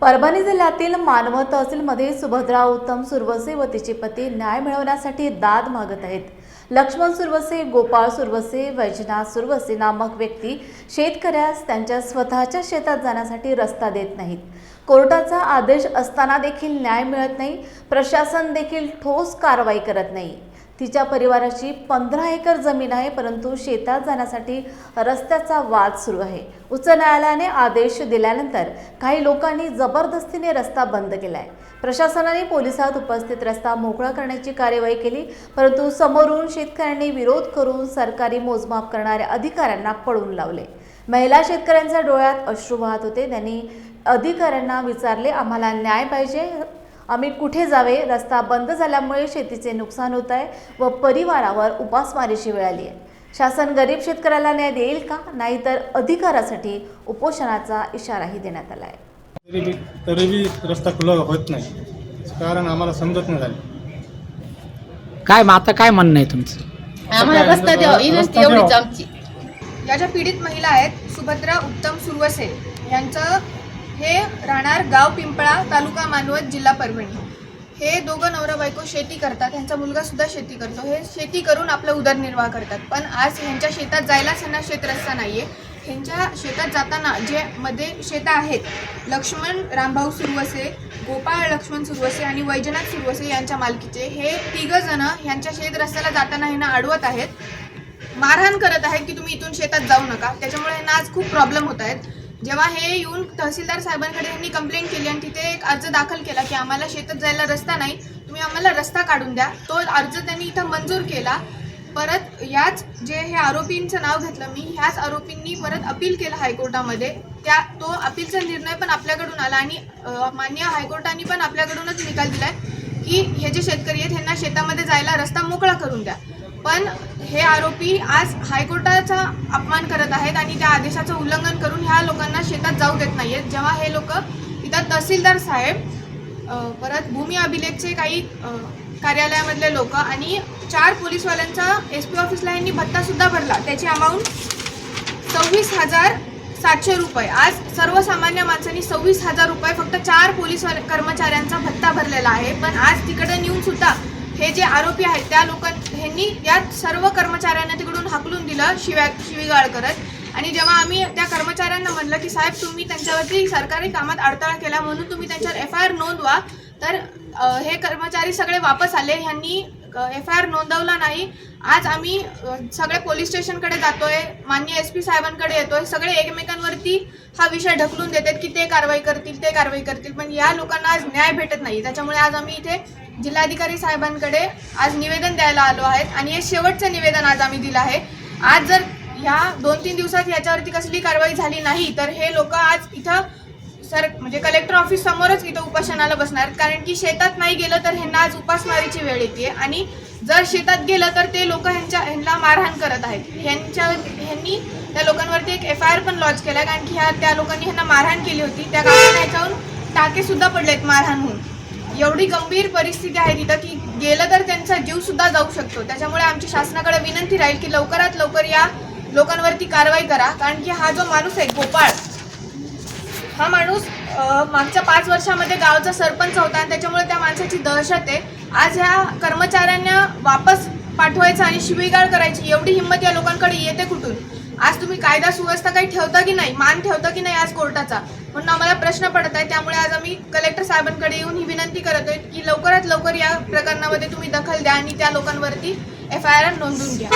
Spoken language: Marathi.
परभणी जिल्ह्यातील मानवत तहसीलमध्ये सुभद्रा उत्तम सुरवसे व तिचे पती न्याय मिळवण्यासाठी दाद मागत आहेत. लक्ष्मण सुरवसे गोपाळ सुरवसे वैजनाथ सुरवसे नामक व्यक्ती शेतकऱ्यास त्यांच्या स्वतःच्या शेतात जाण्यासाठी रस्ता देत नाहीत. कोर्टाचा आदेश असताना देखील न्याय मिळत नाही. प्रशासन देखील ठोस कारवाई करत नाही. तिच्या परिवाराची पंधरा एकर जमीन आहे परंतु शेतात जाण्यासाठी रस्त्याचा वाद सुरू आहे. उच्च न्यायालयाने आदेश दिल्यानंतर काही लोकांनी जबरदस्तीने रस्ता बंद केला आहे प्रशासनाने पोलिसात उपस्थित रस्ता मोकळा करण्याची कार्यवाही केली परंतु समोरून शेतकऱ्यांनी विरोध करून सरकारी मोजमाप करणाऱ्या अधिकाऱ्यांना पळून लावले. महिला शेतकऱ्यांच्या डोळ्यात अश्रू वाहत होते. त्यांनी अधिकाऱ्यांना विचारले आम्हाला न्याय पाहिजे? आम्ही कुठे जावे? रस्ता बंद झाल्यामुळे शेतीचे नुकसान होत आहे व परिवारावर उपासमारीची वेळ आली आहे. शासन गरीब शेतकऱ्याला न्याय देईल का? नाहीतर अधिकारासाठी उपोषणाचा इशाराही देण्यात आला आहे. तरी बी तरी बी रस्ता खुला होत नाही. कारण आम्हाला समजत नाही झाले. काय मग आता काय म्हणणं आहे तुमचं? आम्हाला रस्ता द्यावा. ही रस्ता रस्ती एवढीच द्यावा. आमची. या ज्या पीडित महिला आहेत सुभद्रा उत्तम सुरवसे यांचं हे राहणार गाव पिंपळा तालुका मानवत जिल्हा परभणी. हे दोघं नवरा बायको शेती करतात ह्यांचा मुलगा सुद्धा शेती करतो. हे शेती करून आपला उदरनिर्वाह करतात. पण आज ह्यांच्या शेतात जायलाच ह्यांना शेतरस्ता नाही आहे ह्यांच्या शेतात जाताना जे मध्ये शेतं आहेत लक्ष्मण रामभाऊ सुरवसे गोपाळ लक्ष्मण सुरवसे आणि वैजनाथ सुरवसे यांच्या मालकीचे हे तिघंजणं ह्यांच्या शेत रस्त्याला जाताना ह्यांना अडवत आहेत. मारहाण करत आहेत की तुम्ही इथून शेतात जाऊ नका. त्याच्यामुळे ह्यांना आज खूप प्रॉब्लेम होत आहेत. जेव्हा हे येऊन तहसीलदार साहेबांकडे यांनी कंप्लेंट केली आणि तिथे एक अर्ज दाखल केला की आम्हाला शेतात जायला रस्ता नाही तुम्ही आम्हाला रस्ता काढून द्या. तो अर्ज त्यांनी इथं मंजूर केला. परत याच जे हे आरोपींचं नाव घेतलं मी ह्याच आरोपींनी परत अपील केलं हायकोर्टामध्ये. त्या तो अपीलचा निर्णय पण आपल्याकडून आला आणि मान्य हायकोर्टाने पण आपल्याकडूनच निकाल दिलाय की हे जे शेतकरी आहेत ह्यांना शेतामध्ये जायला रस्ता मोकळा करून द्या. पण हे आरोपी आज हायकोर्टाचा अपमान करत आहेत आणि त्या आदेशाचं उल्लंघन करून ह्या लोकांना शेतात जाऊ देत नाही आहेत जेव्हा हे लोक इथं तहसीलदार साहेब परत भूमी अभिलेखचे काही कार्यालयामधले लोक आणि चार पोलीसवाल्यांचा एस पी ऑफिसला यांनी भत्तासुद्धा भरला. त्याची अमाऊंट सव्वीस हजार सातशे रुपये. आज सर्वसामान्य माणसांनी सव्वीस हजार रुपये फक्त चार पोलीस कर्मचाऱ्यांचा भत्ता भरलेला आहे. पण आज तिकडे नेऊन सुद्धा हे जे आरोपी आहेत त्या लोक ह्यांनी या सर्व कर्मचाऱ्यांना तिकडून हाकलून दिलं शिव्या शिवीगाळ करत. आणि जेव्हा आम्ही त्या कर्मचाऱ्यांना म्हणलं की साहेब तुम्ही त्यांच्यावरती सरकारी कामात अडथळा केला म्हणून तुम्ही त्यांच्यावर एफ आय आर नोंदवा तर हे कर्मचारी सगळे वापस आले. ह्यांनी एफ आय आर नोंदवला नाही. आज आम्ही सगळे पोलीस स्टेशनकडे जातोय मान्य एस पी साहेबांकडे येतोय. सगळे एकमेकांवरती हा विषय ढकलून देतात की ते कारवाई करतील ते कारवाई करतील. पण या लोकांना आज न्याय भेटत नाही. त्याच्यामुळे आज आम्ही इथे जिल्हाधिकारी साहेबांकडे आज निवेदन द्यायला आलो आहेत आणि हे शेवटचं निवेदन आज आम्ही दिलं आहे. आज जर ह्या दोन तीन दिवसात याच्यावरती कसली कारवाई झाली नाही तर हे लोक आज इथं सर म्हणजे कलेक्टर ऑफिस समोरच इथं उपासनाला बसणार. कारण की शेतात नाही गेलं तर ह्यांना आज उपासमारीची वेळ येते आणि जर शेतात गेलं तर ते लोक ह्यांच्या ह्यांना मारहाण करत आहेत. ह्यांच्या ह्यांनी त्या लोकांवरती एक एफ आय आर पण लॉन्च केला कारण की ह्या त्या लोकांनी ह्यांना मारहाण केली होती. त्या गावांना ह्याच्यावरून टाकेसुद्धा पडले पडलेत मारहाण होऊन. एवढी गंभीर परिस्थिती आहे तिथं की गेलं तर त्यांचा जीव सुद्धा जाऊ शकतो. त्याच्यामुळे आमची शासनाकडे विनंती राहील की लवकरात लवकर या लोकांवरती कारवाई करा. कारण की हा जो माणूस आहे गोपाळ हा माणूस मागच्या पाच वर्षामध्ये गावचा सरपंच होता आणि त्याच्यामुळे त्या माणसाची दहशत आहे. आज ह्या कर्मचाऱ्यांना वापस पाठवायचं आणि शिवीगाळ करायची एवढी हिंमत या लोकांकडे येते कुठून? आज तुम्ही कायदा सुव्यवस्था काही ठेवता की नाही? मान ठेवता की नाही आज कोर्टाचा? म्हणून आम्हाला प्रश्न पडत आहे त्यामुळे आज आम्ही कलेक्टर साहेबांकडे येऊन ही विनंती करत आहे की लवकरात लवकर या प्रकरणामध्ये तुम्ही दखल द्या आणि त्या लोकांवरती एफ आय आर नोंदवून घ्या.